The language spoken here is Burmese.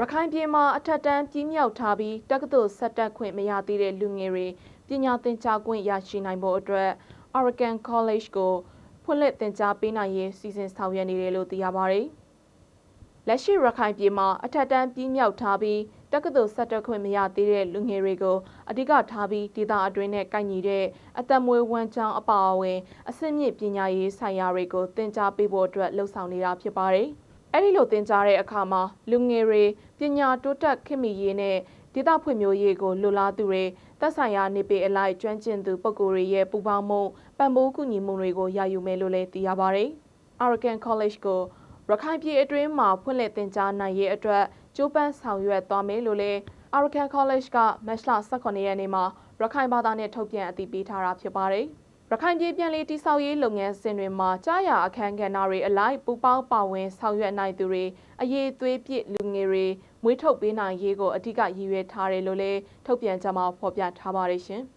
ရခိုင်ပြည်မှာအထက်တန်းကြီးမြောက်ထားပြီးတက္ကသိုလ်ဆက်တက်ခွင့်မရသေးတဲ့လူငယ်တွေပညာသင်ကြားခွင့်ရရှိနိုင်ဖို့အတွက် Oregon College ကိုဖွင့်လှစ်သင်ကြားပေးနိုင်ရေးစီစဉ်ဆောင်ရွက်နေတယ်လို့သိရပါတယ်။လက်ရှိရခိုင်ပြည်မှာအထက်တန်းကြီးမြောက်ထားပြီးတက္ကသိုလ်ဆက်တက်ခွင့်မရသေးတဲ့လူငယ်တွေကိုအဓိကထားပြီးဒေသအတွင်းနဲ့ကိုက်ညီတဲ့အသက်မွေးဝမ်းကြောင်းအပါအဝင်အဆင့်မြင့်ပညာရေးဆိုင်ရာတွေကိုသင်ကြားပေးဖို့အတွက်လှုံ့ဆော်နေတာဖြစ်ပါတယ်။ အဲ့ဒီလိုသင်ကြားတဲ့အခါမှာလူငယ်တွေပညာတိုးတက်ခင်မီရေးနဲ့ဒေသဖွံ့ဖြိုးရေးကိုလိုလားသူတွေသက်ဆိုင်ရာနေပေအလိုက်ကျွမ်းကျင်သူပုဂ္ဂိုလ်တွေရဲ့ပူးပေါင်းမှုပံ့ပိုးကူညီမှုတွေကိုရယူမယ်လို့လည်းသိရပါတယ်။ Oregon College ကိုရခိုင်ပြည်အတွင်းမှာဖွင့်လှစ်သင်ကြားနိုင်ရေးအတွက်ကြိုးပမ်းဆောင်ရွက်သွားမယ်လို့လည်း Oregon College ကမတ်လ18ရက်နေ့မှာရခိုင်ဘာသာနဲ့ထုတ်ပြန်အသိပေးထားတာဖြစ်ပါတယ်။ ရခိုင်ပြည်ပြန်လည်တိဆောက်ရေးလုပ်ငန်းစဉ်တွေမှာကြားရအခမ်းကဏ္ဍတွေအလိုက်ပူပေါင်းပါဝင်ဆောင်ရွက်နိုင်သူတွေအရေးသွေးပြည့်လူငယ်တွေမွေးထုတ်ပေးနိုင်ရေးကိုအဓိကရည်ရွယ်ထားတယ်လို့လည်းထုတ်ပြန်ကြမှာဖော်ပြထားပါတယ်ရှင်။